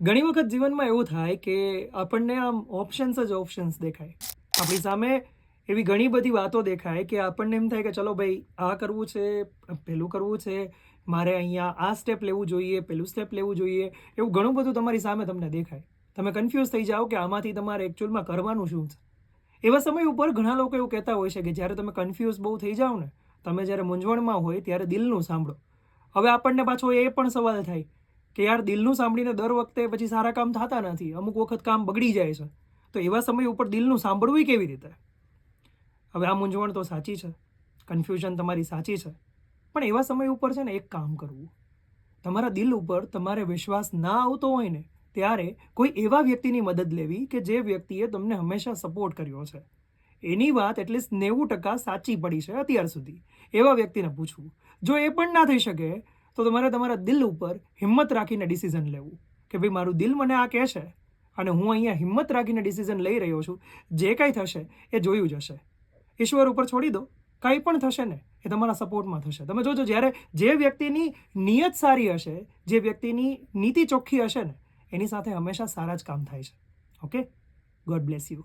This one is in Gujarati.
ઘણી વખત જીવનમાં એવું થાય કે આપણને આમ ઓપ્શન્સ જ ઓપ્શન્સ દેખાય. આપણી સામે એવી ઘણી બધી વાતો દેખાય કે આપણને એમ થાય કે ચલો ભાઈ, આ કરવું છે, પેલું કરવું છે, મારે અહીંયા આ સ્ટેપ લેવું જોઈએ, પેલું સ્ટેપ લેવું જોઈએ, એવું ઘણું બધું તમારી સામે તમને દેખાય. તમે કન્ફ્યુઝ થઈ જાઓ કે આમાંથી તમારે એકચ્યુઅલમાં કરવાનું શું છે. એવા સમય ઉપર ઘણા લોકો એવું કહેતા હોય છે કે જ્યારે તમે કન્ફ્યુઝ બહુ થઈ જાઓ ને, તમે જ્યારે મૂંઝવણમાં હોય ત્યારે દિલનું સાંભળો. હવે આપણને પાછો એ પણ સવાલ થાય કે યાર દિલનું સાંભળીને દર વખતે પછી સારા કામ થતા નથી, અમુક વખત કામ બગડી જાય છે. તો એવા સમય ઉપર દિલનું સાંભળવું કેવી રીતે? હવે આ મૂંઝવણ તો સાચી છે કન્ફ્યુઝન તમારી સાચી છે, પણ એવા સમય ઉપર છે ને એક કામ કરવું. તમારા દિલ ઉપર તમારે વિશ્વાસ ના આવતો હોય ને, ત્યારે કોઈ એવા વ્યક્તિની મદદ લેવી કે જે વ્યક્તિએ તમને હંમેશા સપોર્ટ કર્યો છે. એની વાત એટલીસ્ટ નેવું ટકા સાચી પડી છે અત્યાર સુધી. એવા વ્યક્તિને પૂછવું. જો એ પણ ના થઈ શકે તો તમારે તમારા દિલ ઉપર હિંમત રાખીને ડિસિઝન લેવું. કે ભાઈ મારું દિલ મને આ કહે છે અને હું અહીંયા હિંમત રાખીને ડિસિઝન લઈ રહ્યો છું. જે કાંઈ થશે એ જોયું જશે ઈશ્વર ઉપર છોડી દો. કાંઈ પણ થશે ને એ તમારા સપોર્ટમાં થશે. તમે જોજો જ્યારે જે વ્યક્તિની નિયત સારી હશે, જે વ્યક્તિની નીતિ ચોખ્ખી હશે ને, એની સાથે હંમેશા સારા જ કામ થાય છે. Okay God bless you